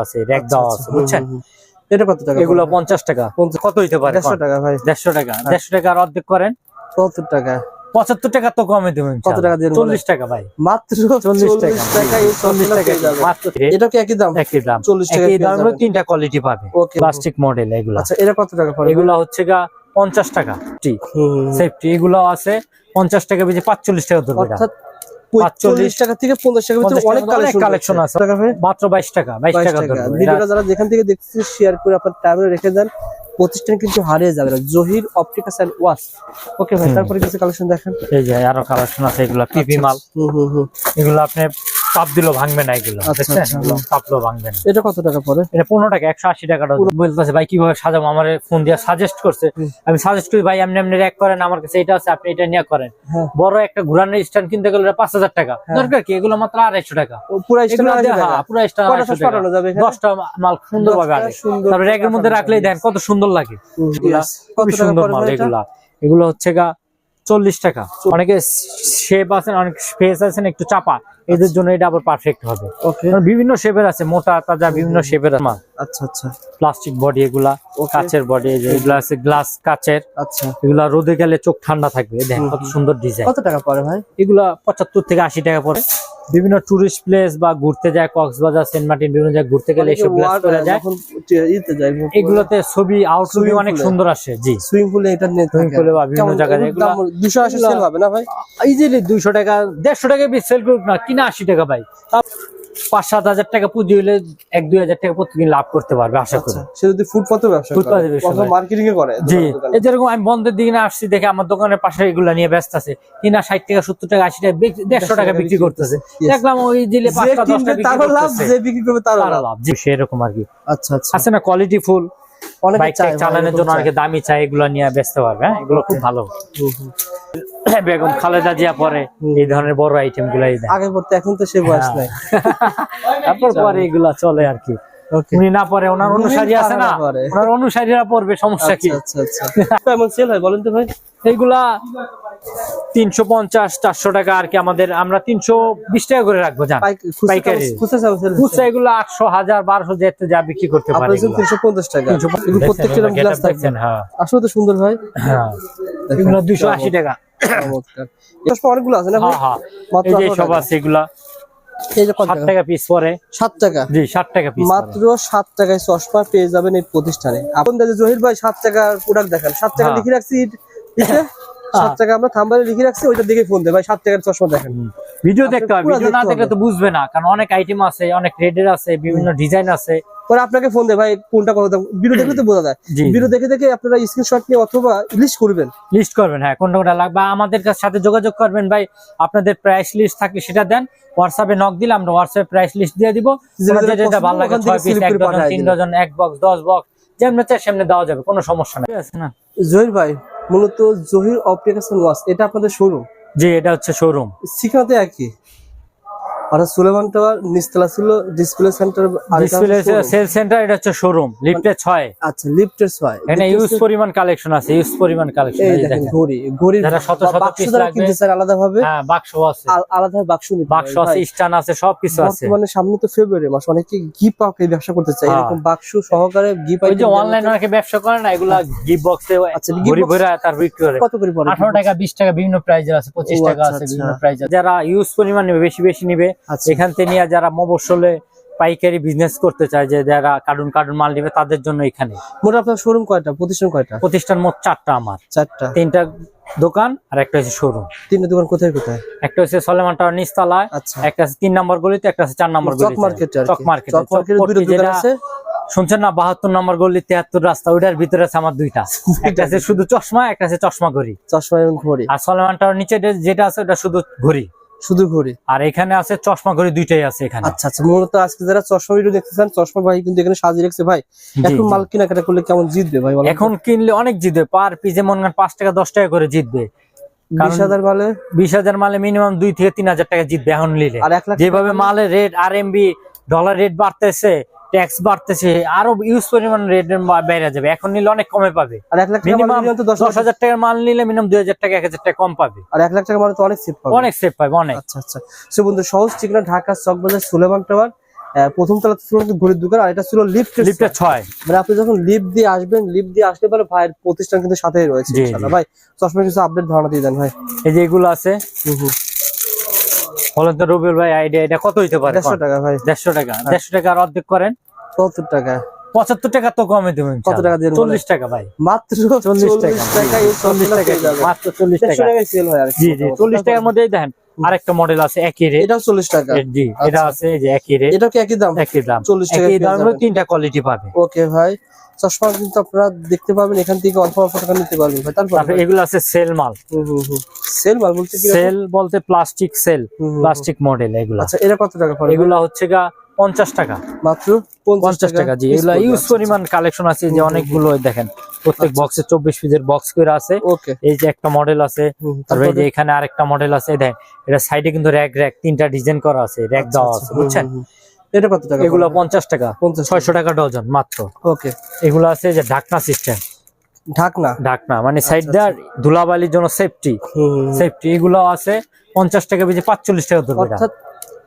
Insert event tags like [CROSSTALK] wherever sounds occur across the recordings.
আছে র্যাক দেওয়া আছে বুঝছেন? হুম, হুম, হুম। এটা কত টাকা এগুলো পঞ্চাশ টাকা। কত হইতে পারে দেড়শো টাকা ভাই। টাকা। দেড়শো টাকা আর অর্ধেক করেন। সত্তর টাকা। পঁচাত্তর টাকা তো কমে দেবেন কত টাকা দিয়ে চল্লিশ টাকা ভাই। মাত্র চল্লিশ টাকা। টাকা এই চল্লিশ টাকা মাত্র এটা কি একই দাম? একই দাম। চল্লিশ টাকা একই পেয়ে দাম তিনটা কোয়ালিটি পাবে. প্লাস্টিক মডেল এগুলা। আচ্ছা এটা কত টাকা পড়ে এগুলা হচ্ছে গা পঞ্চাশ টাকা। সেফটি এগুলো আছে পঞ্চাশ টাকা বেশি পাঁচচল্লিশ টাকা ধরবে। অর্থাৎ টাকা থেকে পঞ্চাশ টাকার ভিতরে অনেক কালেকশন আছে। মাত্র বাইশ টাকা ভিডিওটা যারা যেখান থেকে দেখছেন শেয়ার করে আপনার টাইমে রেখে দেন প্রতিষ্ঠান কিন্তু হারিয়ে যাবে না। জহির অপটিকাস এন্ড ওয়াশ ওকে ভাই তারপরে কিছু কালেকশন দেখেন। এই যে আরও কালেকশন আছে এগুলা পিপি মাল। হুম হুম। এগুলো আপনি তাপ দিলেও ভাঙবে না এগুলো আচ্ছা, দেখছেন আচ্ছা। তাপলেও ভাঙবে না। এটা কত টাকা পড়ে? এটা পনেরো টাকা একশো আশি টাকাটা বলতেছে ভাই কীভাবে সাজাবো? আমার ফোন দিয়ে সাজেস্ট করছে। আমি সাজেস্ট করি ভাই এমনি এমনি এক করেন আমার কাছে এটা আছে আপনি এটা নিয়ে করেন। হ্যাঁ। বড় একটা ঘুরানোর স্ট্যান্ড কিনতে গেলে পাঁচ হাজার টাকা। দরকার কি? এগুলো মাত্র আড়াইশো টাকা। পুরো স্ট্যান্ড হ্যাঁ, পুরো? দশটা মাল সুন্দর ভাবে তারপরে একের মধ্যে রাখলেই। দেন কত সুন্দর লাগে। কত সুন্দর মাল? এগুলা। এগুলো হচ্ছে গা চল্লিশ টাকা। অনেকে শেপ আছেন অনেক ফেস আছেন একটু চাপা। এদের জন্য এটা আবার পারফেক্ট হবে। বিভিন্ন শেপের আছে মোটা তাজা বিভিন্ন শেপের আচ্ছা আচ্ছা। প্লাস্টিক বডি এগুলা. কাচের বডি এগুলা আছে গ্লাস কাচের। আচ্ছা। এগুলা রোদে গেলে চোখ ঠান্ডা থাকবে। দেখেন কত সুন্দর ডিজাইন কত টাকা পরে ভাই? এগুলা পঁচাত্তর থেকে আশি টাকা পড়ে। বিভিন্ন টুরিস্ট প্লেস বা ঘুরতে যায় কক্সবাজার সেন্ট মার্টিন বিভিন্ন জায়গায় ঘুরতে গেলে এসব গ্লাস করে যায়। এগুলোতে ছবি আউট ছবি অনেক সুন্দর আসে জি। সুইমিং পুলে এটা নিয়ে সুইমিং পুলে বা বিভিন্ন জায়গায় এগুলো 280 সেল হবে না ভাই? ইজিলি দুইশো টাকা দেড়শো টাকা বি সেল করুক না কিনা আশি টাকা ভাই। পাঁচ সাত হাজার টাকা পুঁজি হলে এক দুই হাজার টাকা প্রতিদিন লাভ করতে পারবে আশা করি। আচ্ছা সে যদি ফুটপাথে ব্যবসা ফুটপাতে মার্কেটিং এ করে। জি যেরকম আমি বন্ধের দিকে না আসছি দেখে আমার দোকানের পাশে এগুলো নিয়ে ব্যস্ত আছে। কিনা ষাট টাকা সত্তর টাকা আশি টাকা দেড়শো টাকা বিক্রি করতেছে। দেখলাম ওই দিলে পাঁচটা দশটা বিক্রি তারও লাভ যে বিক্রি করবে তারা লাভ। সেরকম আর কি। আচ্ছা আচ্ছা। আছে না কোয়ালিটি ফুল বাইক চালানোর জন্য অনেকে দামি চাই এগুলো নিয়ে ব্যস্ত পারবে হ্যাঁ? এগুলো খুব ভালো। বেগম খালেদা জিয়া পরে এই ধরনের বড় আইটেম গুলাই আগে পড়তে এখন তো সে বয়স নাই। [LAUGHS] তারপর পরে এগুলা চলে আর কি। উনি না পরে ওনার অনুসারী আছে না। ওনার অনুসারীরা পড়বে সমস্যা কি? আচ্ছা আচ্ছা আচ্ছা। সেল হয় বলেন তো ভাই। এইগুলা তিনশো পঞ্চাশ চারশো টাকা আর কি আমাদের আমরা তিনশো বিশ টাকা করে রাখব জান। পাইকারি। খুচরা এগুলো আটশো হাজার বারোশো যেতে যা বিক্রি করতে পারে তিনশো পঞ্চাশ টাকা। প্রত্যেকটা গ্লাস হ্যাঁ। আসলে তো সুন্দর ভাই। হ্যাঁ। এগুলো দুইশো আশি টাকা। অনেকগুলো আছে না ভাই? হ্যাঁ হ্যাঁ। মাত্র এই যে সব আছে এগুলা। এই যে কত টাকা? পিস পরে। সাত টাকা? জি টাকা পিস মাত্র টাকায় চশমা পেয়ে যাবেন এই প্রতিষ্ঠানে। আপন দাদা জহির ভাই সাত টাকার প্রোডাক্ট দেখান। সাত টাকা হ্যাঁ। লিখে রাখছি সাত টাকা আমরা থাম্বারে লিখে রাখছি ওইটা দেখে ফোন দে ভাই সাত টাকার চশমা দেখেন। ভিডিও দেখতে হবে। ভিডিও না দেখলে তো বুঝবে না কারণ অনেক আইটেম আছে অনেক রেডের আছে বিভিন্ন ডিজাইন আছে। পরে আপনাকে ফোন দে ভাই কোনটা কত দাম? ভিডিও দেখলে তো বোঝা যায়। ভিডিও দেখে দেখে আপনারা স্ক্রিনশট নিয়ে অথবা লিস্ট করবেন। লিস্ট করবেন হ্যাঁ কোনটা কোনটা লাগবে। আমাদের সাথে যোগাযোগ করবেন ভাই আপনাদের প্রাইস লিস্ট থাকলে সেটা দেন। হোয়াটসঅ্যাপে নক দিলে আমরা হোয়াটসঅ্যাপে প্রাইস লিস্ট দিয়ে দিব। যেটা ভালো লাগে ছয় পিস এক ডজন তিন ডজন এক বক্স দশ বক্স যেমন চাই সেমনি দেওয়া যাবে কোনো সমস্যা নাই। না? জহির ভাই মূলত জহির অপটিক্যাস ওয়াশ এটা আপনাদের শোরুম জি এটা হচ্ছে শোরুম ঠিকানাতে একই? আর সুলেমান টাওয়ার নিস্তলা ছিল display centre display sale centre এটা হচ্ছে শোরুম লিফটে ছয়। আচ্ছা লিফটের ছয়। এখানে ইউজ পরিমাণ কালেকশন আছে ইউজ পরিমাণ কালেকশন এই দেখেন ঘড়ি ঘড়ির যারা শত শত যারা লাগবে। কিনতে চান আলাদা ভাবে হ্যাঁ বাক্স আছে। আলাদা বাক্স নিতে বাক্স আছে। স্টান আছে সবকিছু আছে। বর্তমানে সামনে তো ফেব্রুয়ারি মাস অনেকে গিফট পাকে ব্যবসা করতে চায় হ্যাঁ। এরকম বাক্স সহকারে গিফট ওই যে অনলাইন অনেকে ব্যবসা করে না এগুলা গিফট বক্সে আচ্ছা, ঘুরি box- ভরে তার বিক্রি করে। কত করে পড়ে আঠারো টাকা বিশ টাকা বিভিন্ন প্রাইজের আছে পঁচিশ ও, টাকা আচ্ছা, আছে আচ্ছা। বিভিন্ন প্রাইজ যারা ইউজ পরিমাণ নেবে বেশি বেশি নিবে আচ্ছা এখান থেকে নিয়ে যারা মবসলে পাইকারি বিজনেস করতে চায় যে যারা কার্টুন কার্টুন মাল নিবে তাদের জন্য এখানে। মোট আপনার শোরুম কয়টা? প্রতিষ্ঠান কয়টা? প্রতিষ্ঠান মোট চারটা আমার। চারটা। তিনটা দোকান আর একটা হচ্ছে শোরুম তিনটে দোকান কোথায় কোথায়? একটা হচ্ছে সলেমান টাওয়ার নিচতলায় আচ্ছা। একটা আছে তিন নম্বর গলিতে একটা আছে চার নম্বর চক গলিতে। মার্কেটে চক মার্কেটে চক মার্কেটের দুটো দোকান যেটা আছে? শুনছেন না? বাহাত্তর নম্বর গলি তেহাত্তর রাস্তা ওইটার ভিতরে আছে আমার দুইটা। একটা আছে শুধু চশমা একটা আছে চশমা ঘড়ি। চশমা এবং ঘড়ি। আর সলেমান টাওয়ার নিচে যেটা আছে ওটা শুধু ঘড়ি। শুধু ঘড়ি? আর এখানে আছে চশমা ঘড়ি দুইটাই আছে এখানে। আচ্ছা আচ্ছা মূলত আজকে যারা চশমা ভিডিও দেখতেছেন চশমা ভাই কিন্তু এখানে সাজিয়ে রেখেছে। ভাই এখন মাল কেনাকাটা করলে কেমন জিতবে ভাই এখন কিনলে অনেক জিতবে। পার পিজে মন পাঁচ টাকা দশ টাকা করে জিতবে। বিশ হাজার মালে? বিশ হাজার মালে মিনিমাম দুই থেকে তিন হাজার টাকা জিতবে এখন নিলে। যেভাবে মালের রেট আর এমবি ডলার রেট বাড়তেছে ট্যাক্স বাড়তেছে আরও ইউজ পরিমাণ রেট বেড়ে যাবে। এখন নিলে অনেক কমে পাবে। আর এক লাখ মাল মিনিমাম দশ হাজার টাকার মাল নিলে মিনিমাম দুই হাজার টাকা এক হাজার টাকা কম পাবে। আর এক লাখ টাকা মানে তো অনেক সেফ পাবে। অনেক সেফ পাবে অনেক। আচ্ছা আচ্ছা। সে বন্ধু সহজ ঠিকানা ঢাকা চকবাজার সুলেমান টাওয়ার প্রথম তলা ছিল ঘড়ির দোকান আর এটা ছিল লিফট লিফটের ছয়। মানে আপনি যখন লিফট দিয়ে আসবেন লিফট দিয়ে আসলে পরে ভাইয়ের প্রতিষ্ঠান কিন্তু সাথেই রয়েছে ইনশাআল্লাহ। ভাই চশমা কিছু আপডেট ধারণা দিয়ে দেন ভাই। এই যে এগুলো আছে হুম হুম। বলেন তো রবিউল ভাই আইডিয়া এটা কত হইতে পারে দেড়শো টাকা ভাই। দেড়শো টাকা। দেড়শো টাকা আর অর্ধেক করেন? সত্তর টাকা। পঁচাত্তর টাকা তো কমে দেবেন কত টাকা দিয়ে চল্লিশ টাকা ভাই। মাত্র চল্লিশ টাকা। চল্লিশ টাকা। মাত্র চল্লিশ টাকা। জি জি চল্লিশ টাকার মধ্যেই দেখেন আরেকটা মডেল আছে একই রেট এটাও চল্লিশ টাকা। জি এটা আছে যে একই রেট এটা কি একই দাম? একই দাম। 40 টাকা এই দামের তিনটা কোয়ালিটি পাবে। ওকে ভাই চশমা কিন্তু আপনারা দেখতে পাবেন এখান থেকে অল্প অল্প টাকা নিতে পারবেন ভাই। তারপর এগুলো আছে সেল মাল। সেল মাল বলতে কি সেল বলতে প্লাস্টিক সেল প্লাস্টিক মডেল এগুলা। আচ্ছা এটা কত টাকা পড়ে? এগুলা হচ্ছে গা পঞ্চাশ টাকা। মাত্র পঞ্চাশ টাকা। জি। এগুলা ইউজ পরিমাণ কালেকশন আছে যে অনেকগুলো দেখেন প্রত্যেক আচ্ছা, বক্সে চব্বিশ পিসের বক্স করে আছে। এই যে একটা মডেল আছে তারপরে যে এখানে আরেকটা মডেল আছে দেখেন এটা সাইডে কিন্তু র্যাক র্যাক তিনটা ডিজাইন করা আছে র্যাক আচ্ছা, দেওয়া আছে বুঝছেন? এটা কত টাকা? এগুলো পঞ্চাশ টাকা ছয়শো টাকা ডজন মাত্র। ওকে। এগুলো আছে যে ঢাকনা সিস্টেম ঢাকনা? ঢাকনা মানে সাইড দেওয়ার ধুলাবালির জন্য সেফটি সেফটি এগুলো আছে পঞ্চাশ টাকা বেজে পাঁচচল্লিশ টাকা ধরবে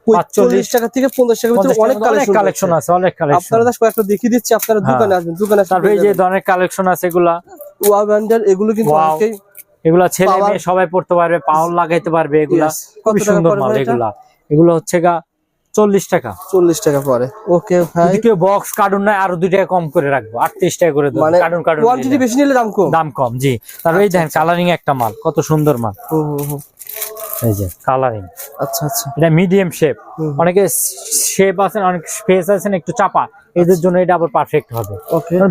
45 45 টাকা থেকে 50 টাকা ভিতরে অনেক কালেকশন আছে অনেক কালেকশন আপনারা জাস্ট কয়েকটা দেখিয়ে দিচ্ছি আপনারা হ্যাঁ। দোকানে আসবেন দোকানে আসবেন তারপরে এই যে ধরনের কালেকশন আছে এগুলা। ওয়া ব্যান্ডেল এগুলো কিন্তু অনেকেই এগুলা ছেলে মেয়ে সবাই পড়তে পারবে পাওয়ার লাগাইতে পারবে এগুলা. কত সুন্দর মাল এগুলা। এগুলো হচ্ছে গা চল্লিশ টাকা। 40 টাকা পরে ওকে ভাই। কেউ বক্স কার্টুন নাই আরও দুই টাকা কম করে রাখব। আটত্রিশ টাকা করে দেবো। মানে কার্টুন কার্টুন কোয়ান্টিটি বেশি নিলে দাম কম? দাম কম জি। তারপরে এই দেখেন কালারিং একটা মাল কত সুন্দর মাল। এই যে। কালারিং আচ্ছা আচ্ছা। এটা মিডিয়াম শেপ অনেকে শেপ আছেন অনেক স্পেস আছেন একটু চাপা। এদের জন্য এটা আবার পারফেক্ট হবে।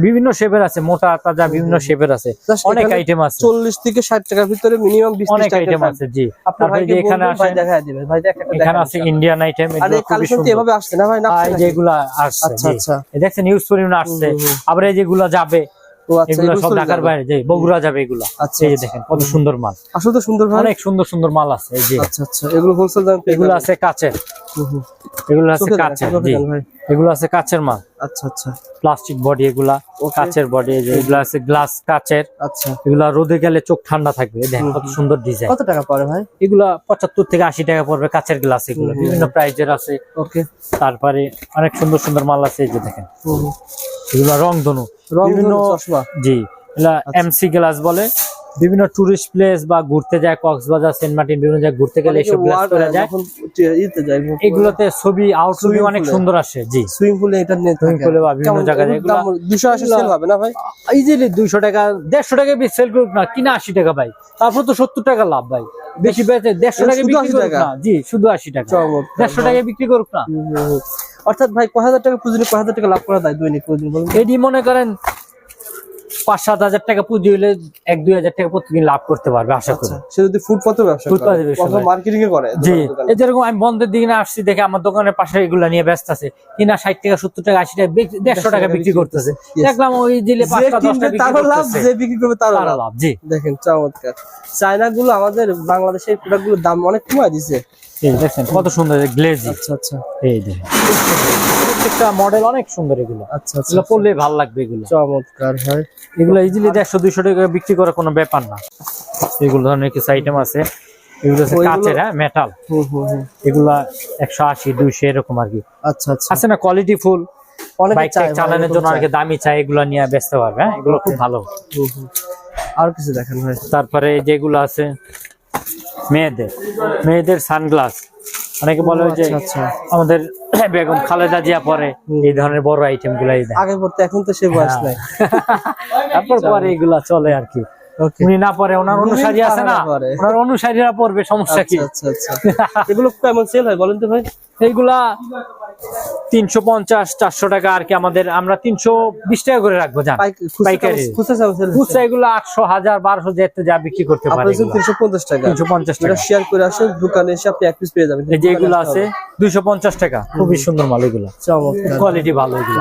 বিভিন্ন শেপের আছে মোটা তাজা বিভিন্ন শেপের আছে। অনেক আইটেম আছে। 40 থেকে 60 টাকার ভিতরে মিনিমাম 20 অনেক আইটেম আছে জি। আপনার এখানে আসেন দেখায় দিবেন। ভাই এখানে আছে ইন্ডিয়ান আইটেম এগুলো কি সুন্দর। এভাবে আসছে না ভাই? না যেগুলা আসছে আচ্ছা, আচ্ছা। এই দেখছেন নিউজ পরিমাণ আসছে। আবার এই যেগুলা যাবে আচ্ছা এগুলো এগুলো সব ঢাকার বাইরে যাই বগুড়া যাবে এগুলা। আচ্ছা, এই আচ্ছা। দেখেন কত সুন্দর মাল। আসলে তো সুন্দর অনেক সুন্দর সুন্দর মাল আছে এই যে। আচ্ছা আচ্ছা। এগুলো হোলসেল দাম এগুলো আছে কাচের। এগুলো আছে কাচের এগুলো আছে কাচের মাল। আচ্ছা আচ্ছা। প্লাস্টিক বডি এগুলা. কাচের বডি এগুলো আছে গ্লাস কাচের। আচ্ছা। এগুলা রোদে গেলে চোখ ঠান্ডা থাকবে দেখেন কত সুন্দর ডিজাইন কত টাকা পড়ে ভাই? এগুলা পঁচাত্তর থেকে আশি টাকা পড়বে কাচের গ্লাস এগুলো। বিভিন্ন প্রাইজের আছে। ওকে তারপরে অনেক সুন্দর সুন্দর মাল আছে এই যে দেখেন। এগুলা রং ধনু। বিভিন্ন জি এগুলা আচ্ছা। এমসি গ্লাস বলে। বিভিন্ন টুরিস্ট প্লেস বা ঘুরতে যায় কক্সবাজার সেন্ট মার্টিন বিভিন্ন জায়গায় ঘুরতে গেলে গ্লাস যায়। এগুলোতে ছবি আউট অনেক সুন্দর আসে জি। সুইমিং পুলে এটা নিয়ে Swimming pool-এ বা বিভিন্ন জায়গায় এগুলা- দুশো সেল হবে না ভাই? ইজিলি দুইশো টাকা দেড়শো টাকা বেশি সেল করুক না কিনা আশি টাকা ভাই। তারপর তো সত্তর টাকা লাভ ভাই। বেশি বেচে দেড়শো টাকা বিক্রি করুক না জি শুধু আশি টাকা। চমৎকার দেড়শো টাকা বিক্রি করুক না। অর্থাৎ ভাই কয় হাজার টাকা পুঁজি নিয়ে কয় হাজার টাকা লাভ করা যায় দৈনিক প্রতিদিন বলুন? এটি মনে করেন পাঁচ সাত হাজার টাকা পুঁজি হলে এক দুই হাজার টাকা প্রতিদিন লাভ করতে পারবে আশা করি। আচ্ছা সে যদি ফুটপাতের ব্যবসা মার্কেটিং এ করে জি। এই যেরকম আমি বন্ধের দিকে না আসছি দেখে আমার দোকানের পাশে এগুলা নিয়ে ব্যস্ত আছে। কিনা ষাট টাকা সত্তর টাকা আশি টাকা দেড়শো টাকা বিক্রি করতেছে। দেখলাম ওই পাঁচটা দশটা তারও লাভ যে বিক্রি করবে তারও তারা লাভ। জি। দেখেন চমৎকার। চায়না গুলো আমাদের বাংলাদেশের প্রোডাক্টগুলোর দাম অনেক কমায় দিছে। কত সুন্দর গ্লেজি আচ্ছা আচ্ছা। এই দেখেন। প্রত্যেকটা মডেল অনেক সুন্দর এগুলো। আচ্ছা আচ্ছা এগুলো পড়লে ভালো লাগবে এগুলো। চমৎকার ভাই। এগুলো ইজিলি দেড়শো দুইশো টাকা বিক্রি করার কোনো ব্যাপার না। এগুলো ধরনের কিছু আইটেম আছে। এগুলো হচ্ছে ওইগুলো- কাচের হ্যাঁ মেটাল হুম হুম হুম। এগুলা একশো আশি দুইশো এরকম আর কি। আচ্ছা আচ্ছা। আছে না কোয়ালিটি ফুল অনেকে বাইক চালানোর জন্য চায়। অনেকে দামি চাই এগুলো নিয়ে ব্যস্ত পারবে হ্যাঁ এগুলো খুব ভালো। আর কিছু দেখেন ভাই। তারপরে যেগুলো আছে মেয়েদের। মেয়েদের সানগ্লাস অনেকে বলে যে আচ্ছা, আচ্ছা। আমাদের [CLEARS THROAT] বেগম খালেদা জিয়া পরে এই ধরনের বড় আইটেম গুলাই দেয়। আগে পড়তে এখন তো সে বয়স নাই। [LAUGHS] তারপর পরে এগুলা চলে আর কি। উনি না পরে ওনার অনুসারী আছে না? পরে। ওনার অনুসারীরা পড়বে সমস্যা কি? আচ্ছা এগুলো কেমন সেল হয় বলেন তো ভাই? [LAUGHS] এইগুলা তিনশো পঞ্চাশ চারশো টাকা আর কি আমাদের আমরা তিনশো বিশ টাকা করে রাখব জান। পাইকারি খুচরা এগুলো আটশো হাজার বারোশো যেতে যা বিক্রি করতে পারে তিনশো পঞ্চাশ টাকা। তিনশো পঞ্চাশ টাকা। শেয়ার করে আসেন দোকানে এসে আপনি এক পিস পেয়ে যাবেন। এই যে এগুলো আছে দুইশো পঞ্চাশ টাকা খুবই সুন্দর মাল এগুলো। চমৎকার। কোয়ালিটি ভালো এগুলো।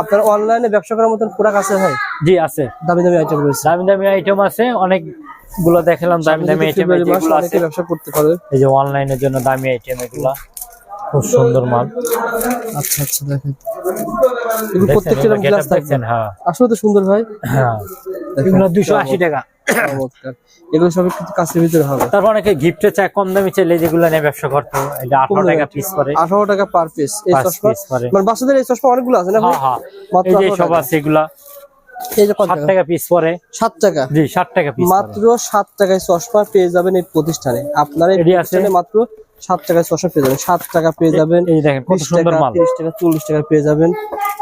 আপনার অনলাইনে ব্যবসা করার মতন প্রোডাক্ট আছে ভাই? জি আছে। দামি দামি আইটেম রয়েছে। দামি দামি আইটেম আছে অনেকগুলো দেখালাম দামি দামি আইটেম ব্যবসা করতে পারে। এই যে অনলাইনের জন্য দামি আইটেম এগুলা। খুব সুন্দর মাল। আচ্ছা আচ্ছা দেখেন। এগুলো প্রত্যেকটা গ্লাস হ্যাঁ। আসলে তো সুন্দর ভাই। হ্যাঁ। এগুলো দুইশো আশি টাকা। এগুলো কিন্তু কাছের ভিতরে হবে। তারপর অনেকে গিফটে চায় কম দামি চাইলে যেগুলো নিয়ে ব্যবসা করতো এটা আঠারো টাকা পিস করে। আঠারো টাকা পার পিস এই চশমা মানে বাচ্চাদের এই চশমা অনেকগুলো আছে না ভাই? হ্যাঁ হ্যাঁ। মাত্র এই যে সব আছে এগুলা। টাকা? পিস পরে সাত টাকা। জি টাকা পিস মাত্র সাত টাকায় চশমা পেয়ে যাবেন এই প্রতিষ্ঠানে। আপনার এই মাত্র সাত টাকা চশমা পেয়ে যাবেন। সাত টাকা পেয়ে যাবেন এই দেখেন কত সুন্দর মাল। তিরিশ টাকা চল্লিশ টাকা পেয়ে যাবেন।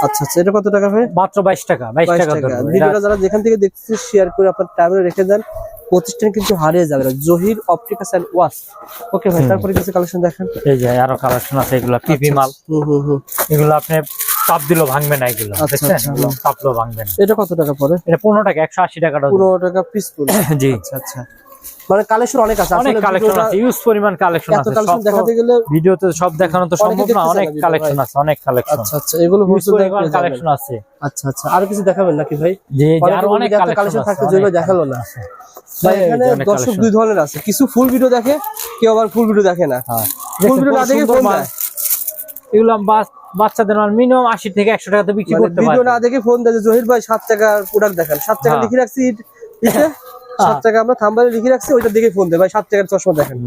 আচ্ছা আচ্ছা এটা কত টাকা ভাই? মাত্র বাইশ টাকা বাইশ ভিডিওটা যারা যেখান থেকে দেখতেছে শেয়ার করে আপনার টাইমে রেখে দেন। প্রতিষ্ঠান কিন্তু হারিয়ে যাবে না। জহির অপটিকাস এন্ড ওয়াশ ওকে ভাই তারপরে কিছু কালেকশন দেখেন। এই যে আরও কালেকশন আছে এগুলো পিপি মাল। হুম এগুলো আপনি চাপ দিলেও ভাঙবে না এগুলো আচ্ছা, দেখছেন? আচ্ছা। দিলেও ভাঙবে না। এটা কত টাকা পড়ে? এটা পনেরো টাকা একশো আশি টাকা পনেরো টাকা পিস পড়ে [LAUGHS] জি। আচ্ছা আচ্ছা। মানে কালেকশন অনেক আছে। অনেক কালেকশন আছে ইউজ পরিমাণ কালেকশন আছে। কালেকশন দেখাতে গেলে ভিডিওতে সব দেখানো তো সম্ভব না অনেক কালেকশন আছে অনেক কালেকশন আচ্ছা আচ্ছা এগুলো হোলসেল কালেকশন আছে। আচ্ছা আচ্ছা আর কিছু দেখাবেন নাকি ভাই? আরও অনেক কালেকশন থাকতে যেগুলো দেখাল না। ভাই এখানে দর্শক দুই ধরনের আছে কিছু ফুল ভিডিও দেখে কেউ আবার ফুল ভিডিও দেখে না। হ্যাঁ। ফুল ভিডিও না দেখে ফোন দেয়। এগুলো বাচ- বাচ্চাদের মাল মিনিমাম আশি থেকে একশো টাকাতে বিক্রি মানে করতে ভিডিও না দেখে ফোন দেয় জহির ভাই সাত টাকার প্রোডাক্ট দেখান। সাত টাকা হ্যাঁ। লিখে রাখছি [LAUGHS] সাত টাকা আমরা থাম্বারে লিখে রাখছি ওইটা দেখে ফোন দেয়। ভাই সাত টাকার চশমা দেখেন।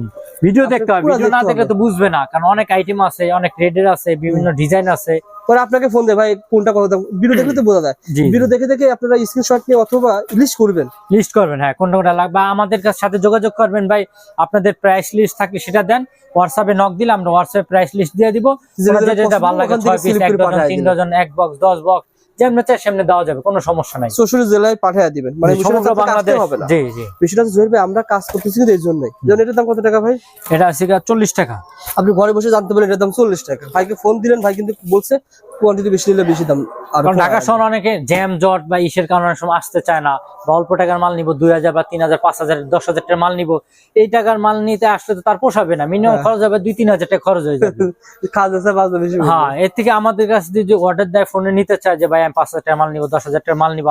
ভিডিও দেখতে হবে। ভিডিও না দেখলে তো বুঝবে না কারণ অনেক আইটেম আছে অনেক রেডের আছে বিভিন্ন ডিজাইন আছে। পরে আপনাকে ফোন দেয় ভাই কোনটা কত দাম? ভিডিও দেখলে তো বোঝা যায়। ভিডিও দেখে দেখে আপনারা স্ক্রিনশট নিয়ে অথবা লিস্ট করবেন। লিস্ট করবেন হ্যাঁ কোনটা কোনটা লাগবে। আমাদের কাছে সাথে যোগাযোগ করবেন ভাই আপনাদের প্রাইস লিস্ট থাকলে সেটা দেন। হোয়াটসঅ্যাপে নক দিলে আমরা হোয়াটসঅ্যাপে প্রাইস লিস্ট দিয়ে দিব। যেটা ভালো লাগে ছয় পিস এক ডজন তিন। ডজন এক বক্স দশ বক্স যেমন চাই সেমনি দেওয়া যাবে কোনো সমস্যা নাই। শ্বশুর জেলায় পাঠিয়ে দিবেন। মানে সমগ্র আসতে বাংলাদেশ হবে না। জি জি। বিষয়টা আমরা কাজ করতেছি কিন্তু এই জন্যই। যেমন এটার দাম কত টাকা ভাই? এটা আছে চল্লিশ টাকা। আপনি ঘরে বসে জানতে পারেন এটার দাম চল্লিশ টাকা। ভাইকে ফোন দিলেন ভাই কিন্তু বলছে কোয়ান্টিটি বেশি নিলে বেশি দাম আর ঢাকা শহর অনেকে জ্যাম জট বা ইসের কারণে সময় আসতে চায় না। বা অল্প টাকার মাল নিব দুই হাজার বা তিন হাজার পাঁচ হাজার দশ হাজার টাকার মাল নিব। এই টাকার মাল নিতে আসলে তো তার পোষাবে না। মিনিমাম হ্যাঁ। খরচ হবে দুই তিন হাজার টাকা খরচ হয়ে যাবে। [LAUGHS] কাজ আছে বাজে বেশি হ্যাঁ এর থেকে আমাদের কাছে যদি অর্ডার দেয় ফোনে নিতে চায় যে ভাই আমি পাঁচ হাজার টাকার মাল নিবো দশ হাজার মাল নিবো।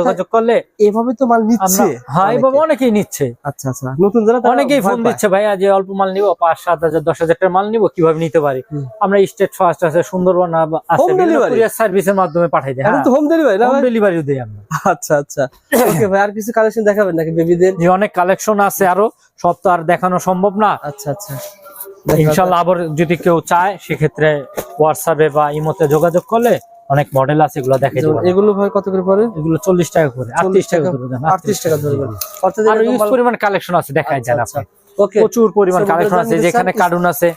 যোগাযোগ করলে এভাবে তো মাল নিচ্ছে হ্যাঁ এইভাবে অনেকেই নিচ্ছে। আচ্ছা আচ্ছা। নতুন যারা অনেকেই ফোন দিচ্ছে ভাইয়া যে অল্প মাল নিবো পাঁচ সাত হাজার দশ হাজার টাকার মাল নিবো কীভাবে নিতে পারি? আমরা স্টেট ফার্স্ট আছে সুন্দরবন আছে সার্ভিসের মাধ্যমে পাঠাই দেয়। তো হোম ডেলিভারি হোম? ডেলিভারিও দেই আমরা। আচ্ছা আচ্ছা। ওকে ভাই আর কিছু কালেকশন দেখাবেন নাকি বেবিদের যে অনেক কালেকশন আছে আরও। সব তো আর দেখানো সম্ভব না। আচ্ছা আচ্ছা। ইনশাল্লাহ আবার যদি কেউ চায় সেক্ষেত্রে হোয়াটসঅ্যাপে বা ইমোতে যোগাযোগ করলে অনেক মডেল আছে এগুলো দেখে এগুলো ভাই কত করে পড়ে? এগুলো চল্লিশ টাকা করে আটত্রিশ টাকা করে দেন, আটত্রিশ টাকা ধরবেন। অর্থাৎ আর ইউজ পরিমাণ কালেকশন আছে দেখায় যান আচ্ছা, আপনি ওকে প্রচুর পরিমাণ কালেকশন আছে যেখানে কার্টুন আছে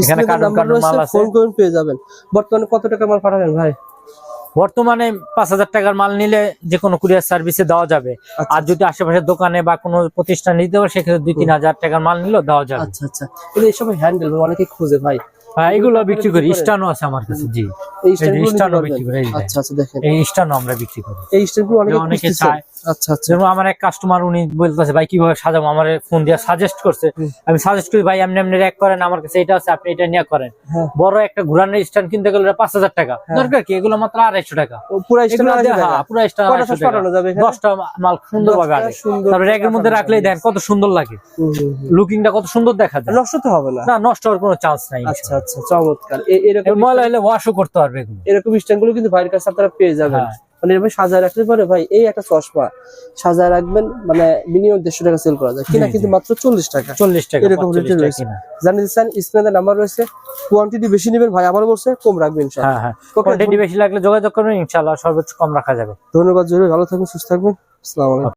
এখানে কার্টুন কার্টুন মাল আছে। ফোন করুন পেয়ে যাবেন। বর্তমানে কত টাকা মাল পাঠাবেন ভাই? বর্তমানে পাঁচ হাজার টাকার মাল নিলে যে কোনো কুরিয়ার সার্ভিসে দেওয়া যাবে। আচ্ছা, আর যদি আশেপাশের দোকানে বা কোনো প্রতিষ্ঠান নিতে পারে সেক্ষেত্রে দুই তিন হাজার টাকার মাল নিলেও দেওয়া যাবে। আচ্ছা আচ্ছা। এইসব হ্যান্ডেল অনেকে খুঁজে ভাই। এগুলো বিক্রি করি? স্টানও আছে আমার কাছে জি। এই স্টানও বিক্রি করে। আচ্ছা আচ্ছা দেখেন। এই স্টানও আমরা বিক্রি করি। এই অনেকে অনেকে চায়। আচ্ছা আচ্ছা। যেমন আমার এক কাস্টমার উনি বলতেছে ভাই কীভাবে সাজাবো? আমার ফোন দিয়ে সাজেস্ট করছে। আমি সাজেস্ট করি ভাই এমনি এমনি এক করেন আমার কাছে এটা আছে আপনি এটা নিয়ে করেন। হ্যাঁ। বড় একটা ঘুরানোর স্ট্যান্ড কিনতে গেলে পাঁচ হাজার টাকা। হ্যাঁ। দরকার কি? এগুলো মাত্র আড়াইশো টাকা। ও, পুরো স্ট্যান্ড হ্যাঁ পুরো স্ট্যান্ড কয়টা আড়াইশো পিস টাকা। পাঠানো যাবে এখানে? দশটা মাল সুন্দর ভাবে দশটা আনে তারপরে করে মধ্যে রাখলেই। দেন কত সুন্দর লাগে। লুকিংটা কত সুন্দর দেখা যায়। নষ্ট তো হবে না। না নষ্ট হওয়ার কোনো চান্স নাই আচ্ছা। আচ্ছা চমৎকার। এরকম ময়লা হলে ওয়াশও করতে পারবে এরকম স্ট্যান্ডগুলো কিন্তু ভাইয়ের কাছে আপনারা পেয়ে যাবেন। হ্যাঁ। মানে এরকম সাজায় রাখতে পারে ভাই এই একটা চশমা সাজায় রাখবেন মানে মিনিমাম দেড়শো টাকা সেল করা যায়। কিনা কিন্তু মাত্র চল্লিশ টাকা। চল্লিশ টাকা এরকম 45 রয়েছে। জানিয়ে দিচ্ছেন স্ক্রিনে নাম্বার রয়েছে। কোয়ান্টিটি বেশি নেবেন ভাই আবার বলছে কম রাখবেন হ্যাঁ হ্যাঁ। কোয়ান্টিটি বেশি লাগলে যোগাযোগ করবেন ইনশাআল্লাহ সর্বোচ্চ কম রাখা যাবে। ধন্যবাদ জরুরি ভালো থাকবেন সুস্থ থাকবেন আসসালামু আলাইকুম।